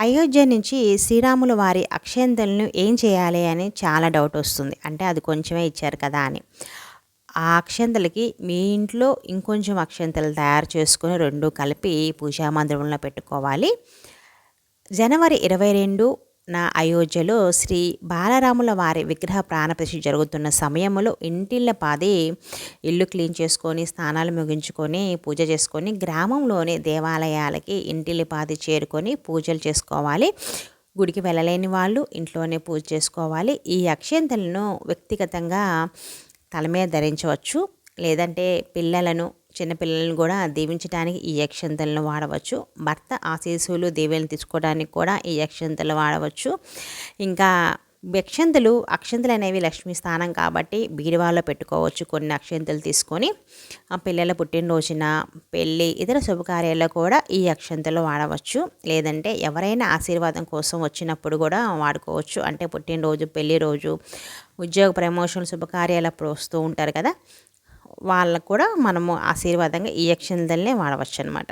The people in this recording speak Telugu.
అయోధ్య నుంచి శ్రీరాముల వారి అక్షంతలను ఏం చేయాలి అని చాలా డౌట్ వస్తుంది. అంటే అది కొంచెమే ఇచ్చారు కదా అని. ఆ అక్షంతలకి మీ ఇంట్లో ఇంకొంచెం అక్షంతలు తయారు చేసుకొని రెండు కలిపి పూజా మందిరంలో పెట్టుకోవాలి. జనవరి ఇరవై రెండు నా అయోధ్యలో శ్రీ బాలరాముల వారి విగ్రహ ప్రాణప్రతిష్ఠ జరుగుతున్న సమయంలో ఇంటిళ్ళ పాది ఇల్లు క్లీన్ చేసుకొని స్నానాలు ముగించుకొని పూజ చేసుకొని గ్రామంలోని దేవాలయాలకి ఇంటిళ్ళ పాది చేరుకొని పూజలు చేసుకోవాలి. గుడికి వెళ్ళలేని వాళ్ళు ఇంట్లోనే పూజ చేసుకోవాలి. ఈ అక్షంతలను వ్యక్తిగతంగా తల మీద ధరించవచ్చు. లేదంటే పిల్లలను చిన్నపిల్లలను కూడా దీవించడానికి ఈ యక్షంతలను వాడవచ్చు. భర్త ఆశీస్సులు దీవెలను తీసుకోవడానికి కూడా ఈ యక్షంతలు వాడవచ్చు. ఇంకా యక్షంతలు అక్షంతలు అనేవి లక్ష్మీ స్థానం కాబట్టి బీరువాలో పెట్టుకోవచ్చు. కొన్ని అక్షంతలు తీసుకొని ఆ పిల్లల పుట్టినరోజున పెళ్ళి ఇతర శుభకార్యాల్లో కూడా ఈ అక్షంతలు వాడవచ్చు. లేదంటే ఎవరైనా ఆశీర్వాదం కోసం వచ్చినప్పుడు కూడా వాడుకోవచ్చు. అంటే పుట్టినరోజు పెళ్ళి రోజు ఉద్యోగ ప్రమోషన్ శుభకార్యాలు అప్పుడు వస్తూ ఉంటారు కదా. వాళ్ళకు కూడా మనము ఆశీర్వాదంగా ఈ యక్షంతల్నే వాడవచ్చు అనమాట